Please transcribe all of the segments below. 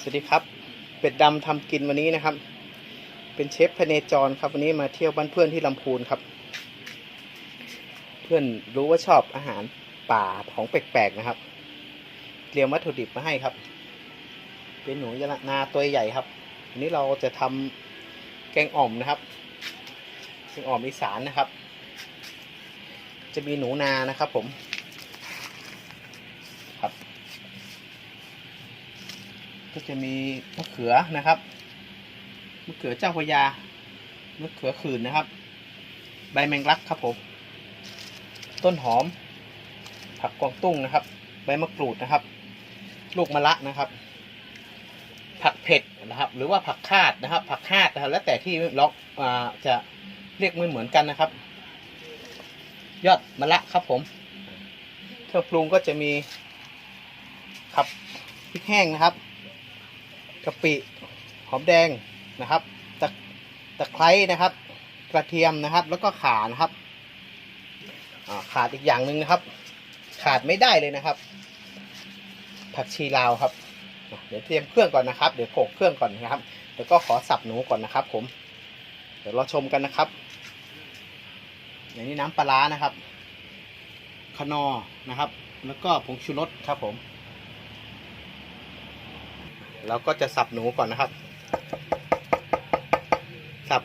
สวัสดีครับ เป็ดดำทำกินวันนี้นะครับ เป็นเชฟพเนจรครับวันนี้มาเที่ยวบ้านเพื่อนที่ลำพูนครับ เพื่อนรู้ว่าชอบอาหารป่าของแปลกๆนะครับ เตรียมวัตถุดิบมาให้ครับ เป็นหนูยะนาตัวใหญ่ครับวันนี้เราจะทำแกงอ่อมนะครับแกงอ่อมอีสานนะครับ จะมีหนูนานะครับ ผม ครับ ก็จะมีมะเขือนะครับมะเขือเจ้าพยามะเขือขื่นนะครับ ใบแมงลักครับผม ต้นหอม ผักกวางตุ้งนะครับ ใบมะกรูดนะครับ ลูกมะระนะครับ ผักเผ็ดนะครับ หรือว่าผักคาดนะครับ ผักคาดนะครับแล้วแต่ที่ล็อกอ่าจะเรียกไม่เหมือนกันนะครับ ยอดมะระครับผมเครื่องปรุงก็จะมีครับพริกแห้งนะครับ กะปิหอมแดงนะครับตะตะไคร้นะครับ กระเทียมนะครับ แล้วก็ข่านะครับขาดอีกอย่างหนึ่งนะครับ ขาดไม่ได้เลยนะครับ ผักชีลาวครับ เดี๋ยวเตรียมเครื่องก่อนนะครับ เดี๋ยวโขกเครื่องก่อนนะครับเดี๋ยวก็ขอสับหนูก่อนนะครับ ผม เดี๋ยวเราชมกันนะครับอย่างนี้น้ำปลาร้านะครับคนอนะครับ แล้วก็ผงชูรสครับผม เราก็จะสับหนูก่อนนะครับ สับ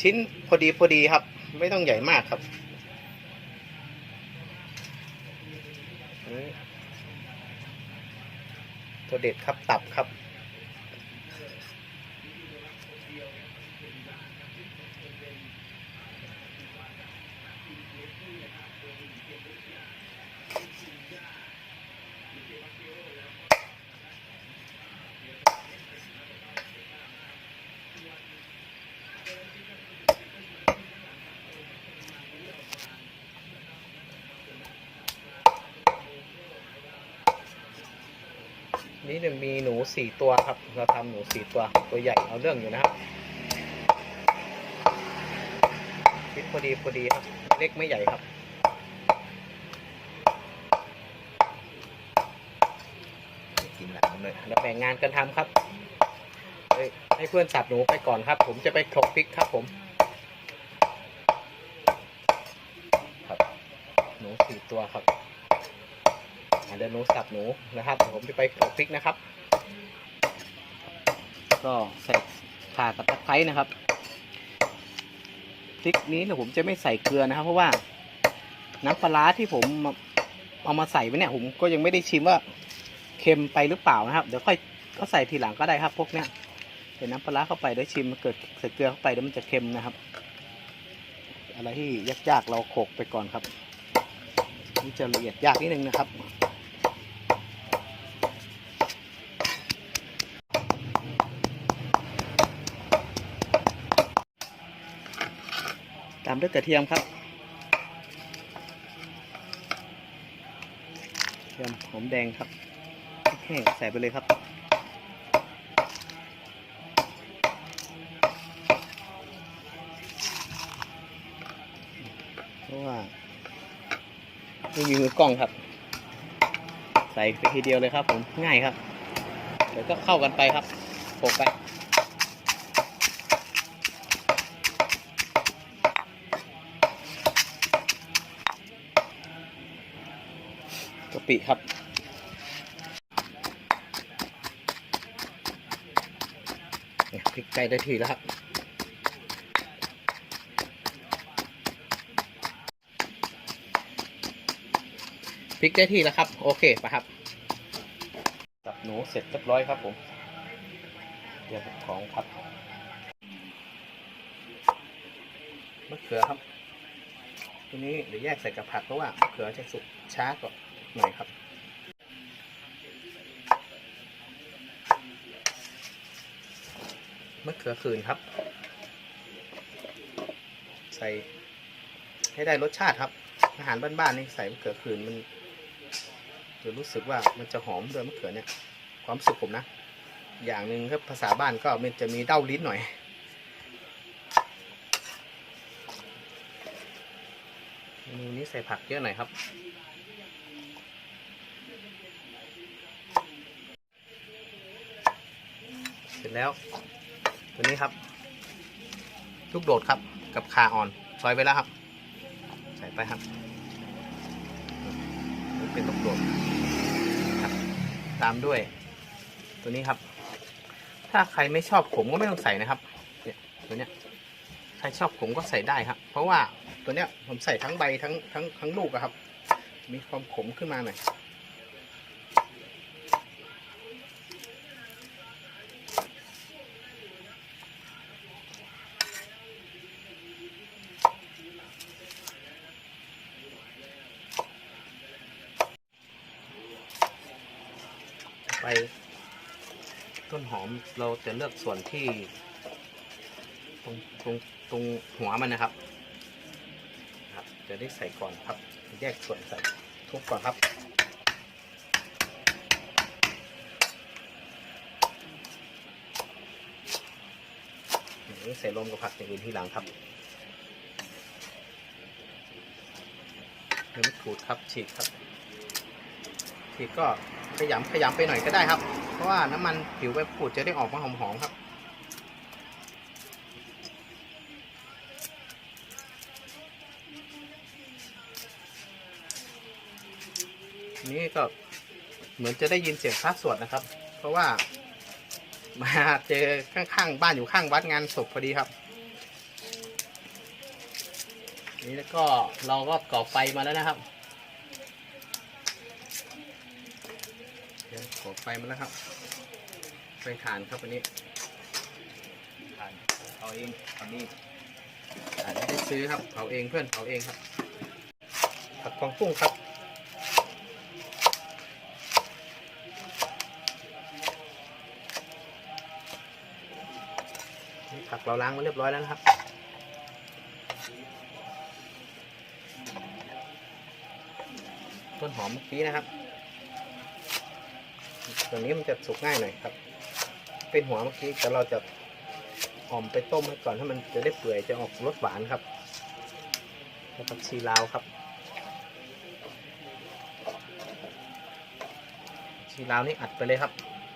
ชิ้นพอดีพอดีครับ ไม่ต้องใหญ่มากครับตัวเด็ดครับตับครับ นี่จะมีหนูสี่ตัวครับ เราทำหนูสี่ตัวตัวใหญ่เอาเรื่องอยู่นะครับคิดพอดีพอดีครับเล็กไม่ใหญ่ครับกินหลังเลยแล้วแบ่งงานกันทำครับเอ้ยให้เพื่อนสับหนูไปก่อนครับ ผมจะไปถกพริกครับผมครับ หนูสี่ตัวครับ เดี๋ยวหนูสับหนูนะครับผมจะไปถกพริกนะครับ ก็ใส่ข่ากับตะไคร้นะครับพริกนี้เนี่ยผมจะไม่ใส่เกลือนะครับ เพราะว่าน้ำปลาร้าที่ผมเอามาใส่ไว้เนี่ยผมก็ยังไม่ได้ชิมว่าเค็มไปหรือเปล่านะครับ เดี๋ยวค่อยก็ใส่ทีหลังก็ได้ครับพวกเนี้ยใส่น้ำปลาร้าเข้าไปได้วชิมมันเกิดใส่เกลือเข้าไปเดี๋ยวมันจะเค็มนะครับ อะไรที่ยากๆเราโขกไปก่อนครับนี่จะละเอียดยากนิดนึงนะครับามด้วยกระเทียมครับเทียมหอมแดงครับแห้งใส่ไปเลยครับเพราะว่าไม่มีมือกล้องครับ ใส่ไปทีเดียวเลยครับผมง่ายครับ เดี๋ยวก็เข้ากันไปครับโขกไป ปิครับ เนี่ยพริกไก่ได้ทีแล้วครับ พริกได้ทีแล้วครับ โอเคปะครับสับหนูเสร็จเรียบร้อยครับผม เดี๋ยวของครับมะเขือครับ ตัวนี้เดี๋ยวแยกใส่กับผักเพราะว่ามะเขือจะสุกช้ากว่า หน่อยครับ มะเขือคืนครับ ใส่ให้ได้รสชาติครับ อาหารบ้านๆนี่ใส่มะเขือคืนมันจะรู้สึกว่ามันจะหอมด้วยมะเขือเนี่ย ความสึกผมนะ อย่างหนึ่งครับภาษาบ้านก็มันจะมีเด้าลิ้นหน่อยเมนูนี้ใส่ผักเยอะหน่อยครับ เสร็จ แล้ว ตัวนี้ครับ ลูกโดดครับกับขาอ่อนซอยไปแล้วครับ ใส่ไปครับเป็นลูกโดดครับ ตามด้วย ตัวนี้ครับ ถ้าใครไม่ชอบขมก็ไม่ต้องใส่นะครับเนี่ยตัวเนี้ยใครชอบขมก็ใส่ได้ครับ เพราะว่าตัวเนี้ยผมใส่ทั้งใบทั้งทั้งทั้งลูกอะครับ มีความขมขึ้นมาหน่อย ไปต้นหอม เราจะเลือกส่วนที่ ตรงตรงตรงหัวมันนะครับครับ จะได้ใส่ก่อนครับ แยกส่วนใส่ทุบก่อนครับใส่ลมกับผักอย่างอื่นที่หลังครับเดี๋ยวไม่ขูดครับฉีกครับฉีกก็ขยำขยำไปหน่อยก็ได้ครับ ราะว่าน้ำมันผิวใบขูดจะได้ออกมาหอมๆครับนี่ก็เหมือนจะได้ยินเสียงพระสวดนะครับ เพราะว่ามาเจอข้างๆบ้านอยู่ข้างวัดงานศพพอดีครับ นี่แล้วก็เราก็ก่อไฟมาแล้วนะครับเดี๋ยวก่อ ไฟมาแล้วครับไฟถ่านครับวันนี้ถ่านเผาเองอันนี้ถ่านไม่ได้ซื้อครับเผาเองเพื่อนเผาเองครับ ผักกวางตุ้งครับนี่ผักเราล้างมาเรียบร้อยแล้วนะครับต้นหอมเมื่อกี้นะครับ ตัวนี้มันจะสุกง่ายหน่อยครับ เป็นหัวเมื่อกี้แต่เราจะหอมไปต้มไว้ก่อนถ้ามันจะได้เปื่อยจะออกรสหวานครับแล้วผักชีลาวครับชีลาวนี่อัดไปเลยครับ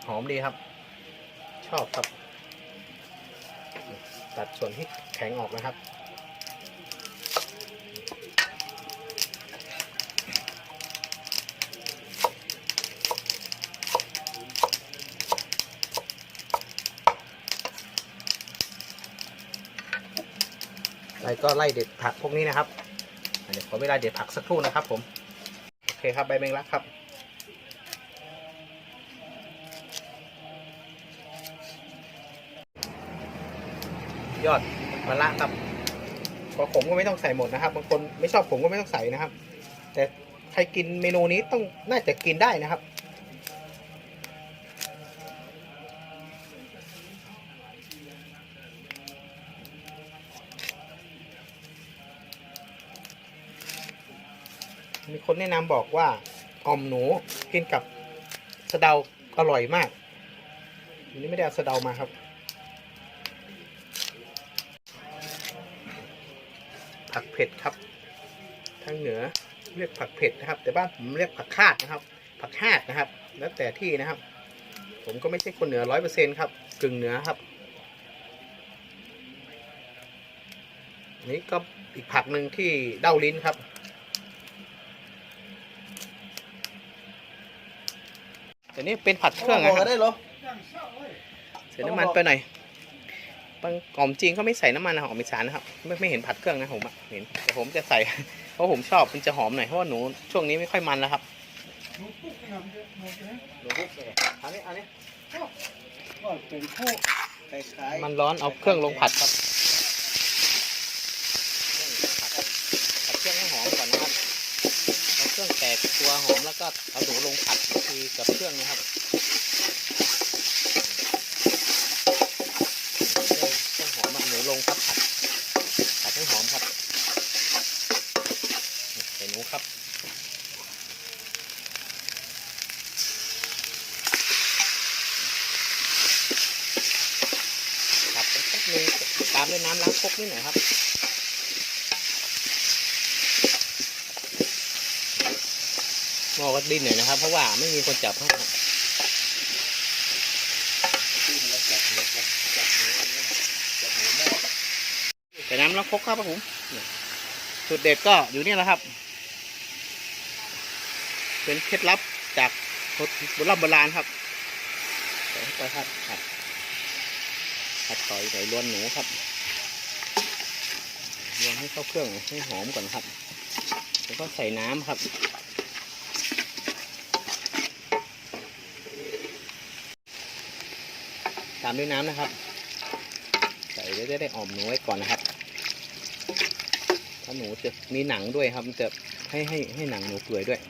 หอมดีครับ ชอบครับ ตัดส่วนที่แข็งออกนะครับ ไปก็ไล่เด็ดผักพวกนี้นะครับเดี๋ยวขอเวลาเด็ดผักสักครู่นะครับ ผมโอเคครับใบแมงลักครับยอดมะละครับพอขมก็ไม่ต้องใส่หมดนะครับ บางคนไม่ชอบขมก็ไม่ต้องใส่นะครับ แต่ใครกินเมนูนี้ต้องน่าจะกินได้นะครับ มีคนแนะนำบอกว่าอ่อมหนูกินกับสะเดาอร่อยมากวันนี้ไม่ได้เอาสะเดามาครับ ผักเผ็ดครับ ทางเหนือเรียกผักเผ็ดนะครับ แต่บ้านผมเรียกผักคาดนะครับ ผักคาดนะครับ แล้วแต่ที่นะครับ ผมก็ไม่ใช่คนเหนือร้อยเปอร์เซ็นครับกึ่งเหนือครับนี่ก็อีกผักหนึ่งที่เด้าลิ้นครับ แต่ นี่เป็นผัดเครื่องนะครับได้เหรอใส่น้ำมันไปหน่อยบางหอมจริงเขาไม่ใส่น้ำมันนะหอมอีสานนะครับไม่ไม่เห็นผัดเครื่องนะผมอะเห็นแต่ผมจะใส่ เพราะผมชอบมันจะหอมหน่อยเพราะว่าหนูช่วงนี้ไม่ค่อยมันแล้วครับหนูพุกเลยอันนี้อันนี้ก็เป็นผู้คล้ายๆมันร้อนเอาเครื่องลงผัดครับผัดเครื่องให้หอมก่อนนะครับ เอาเครื่องแตัวหอมแล้วก็เอาหนูลงผัดอีกทีกับเครื่องนะครับเครื่องหอมเอาหนูลงครับผัดผัดให้หอมครับใส่หนูครับผัดไปสักนึงตามด้วยน้ำล้างครกนิดหน่อยครับ อก็ดิ้นหน่อยนะครับ เพราะว่าไม่มีคนจับให้แต่น้ำแล้วงคกครับผมสุดเด็ดก็อยู่นี่แหละครับ เป็นเคล็ดลับจากคนโบราณครับไปครับผัดผัดต่อยใส่รวนหนูครับรวนให้เข้าเครื่องให้หอมก่อนครับ แล้วก็ใส่น้ำครับามด้วยน้ำนะครับ ใส่แล้วจะได้ออมหนูไว้ก่อนนะครับถ้าหนูจะมีหนังด้วยครับมันจะให้ให้ให้หนังหนูเปื่อยด้วย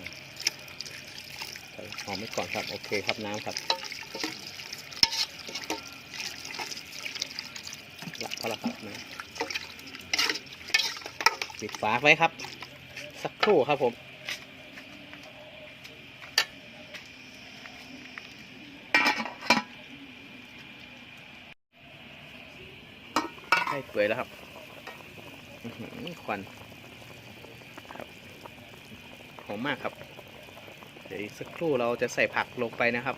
ใส่หอมไว้ก่อนครับ โอเคครับน้ำครับละพอละครับนะปิดฝาไว้ครับ สักครู่ครับผม ล้เปื่อยแล้วครับควันครับหอมมากครับ เดี๋ยวอีกสักครู่เราจะใส่ผักลงไปนะครับ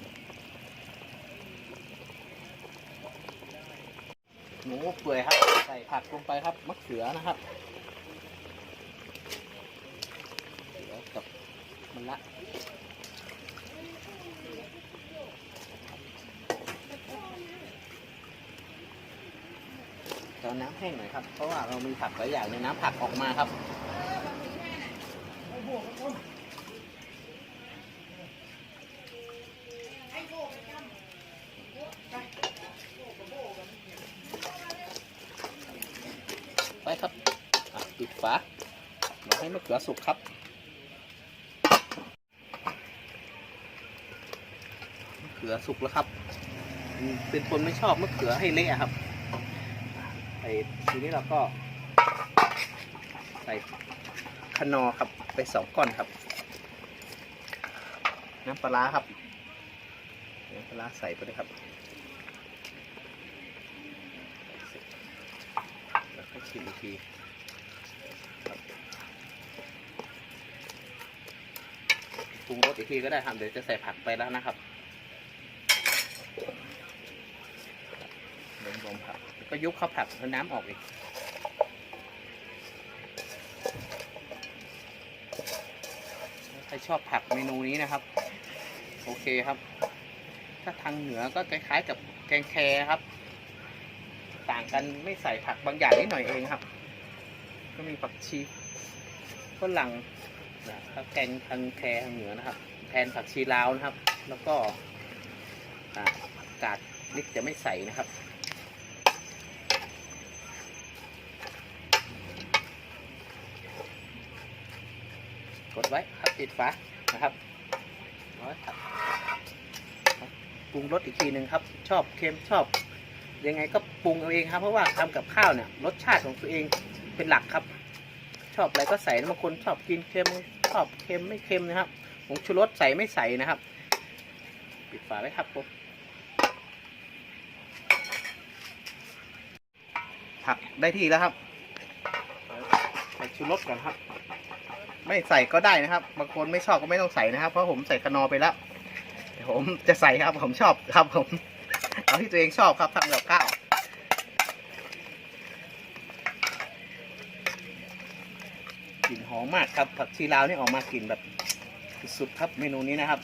หมูเปื่อยครับ ใส่ผักลงไปครับมะเขือนะครับเขือกับมะละ เอาน้ำแห้งหน่อยครับ เพราะว่าเรามีผักหลายอย่างในน้ำผักออกมาครับไปครับปิดฝาเราให้มะเขือสุกครับมะเขือสุกแล้วครับ เป็นคนไม่ชอบมะเขือให้เละครับ อ้ทีนี้เราก็ใส่คะนอครับไปสองก้อนครับ น้ำปลาร้าครับน้ำปลาร้าใส่ไปเลยครับแล้วก็ชิมอีกทีปรุงรสอีกทีก็ได้ครับเดี๋ยวจะใส่ผักไปแล้วนะครับรวมรวมผั ก็ยุบข้าวผักแล้วน้ำออกอีกใครชอบผักเมนูนี้นะครับ โอเคครับ ถ้าทางเหนือก็คล้ายๆกับแกงแคครับ ต่างกันไม่ใส่ผักบางอย่างนิดหน่อยเองครับ ก็มีผักชีฝรั่งนะครับแกงทางแคทางเหนือนะครับ แทนผักชีลาวนะครับ แล้วก็อากาดนิดจะไม่ใส่นะครับ ดไว้ครับปิดฝานะครับร้อยครับปรุงรสอีกทีหนึ่งครับ ชอบเค็มชอบ ยังไงก็ปรุงเอาเองครับ เพราะว่าทำกับข้าวเนี่ยรสชาติของตัวเองเป็นหลักครับ ชอบอะไรก็ใส่บางคนชอบกินเค็มชอบเค็มไม่เค็มนะครับผงชูรสใส่ไม่ใส่นะครับ ปิดฝาไว้ครับผมผักได้ที่แล้วครับ ใส่ชูรสก่อนครับ ไม่ใส่ก็ได้นะครับ บางคนไม่ชอบก็ไม่ต้องใส่นะครับ เพราะผมใส่คะนอไปแล้วผมจะใส่ครับ ผมชอบครับผม เอาที่ตัวเองชอบครับทำกับข้าวกลิ่นหอมมากครับ ผักชีลาวนี่ออกมากลิ่นแบบสุดครับเมนูนี้นะครับ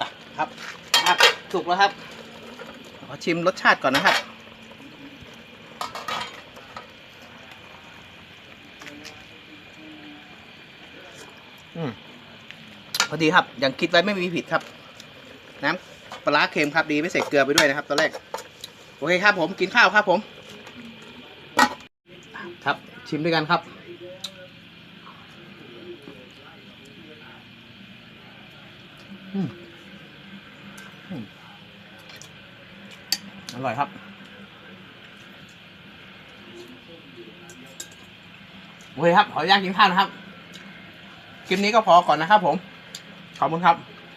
อะครับครับถูกแล้วครับขอชิมรสชาติก่อนนะครับ อืมพอ ดีครับ อย่างคิดไว้ไม่มีผิดครับ น้ำปลาร้าเค็มครับดีไม่ใส่เกลือไปด้วยนะครับ ตอนแรก โอเคครับผมกินข้าวครับผม ครับชิมด้วยกันครับอืมอืมอร่อยครับ โอเคครับ ขออนุญาตกินข้าวนะครับ คลิปนี้ก็พอก่อนนะครับผม ขอบคุณครับ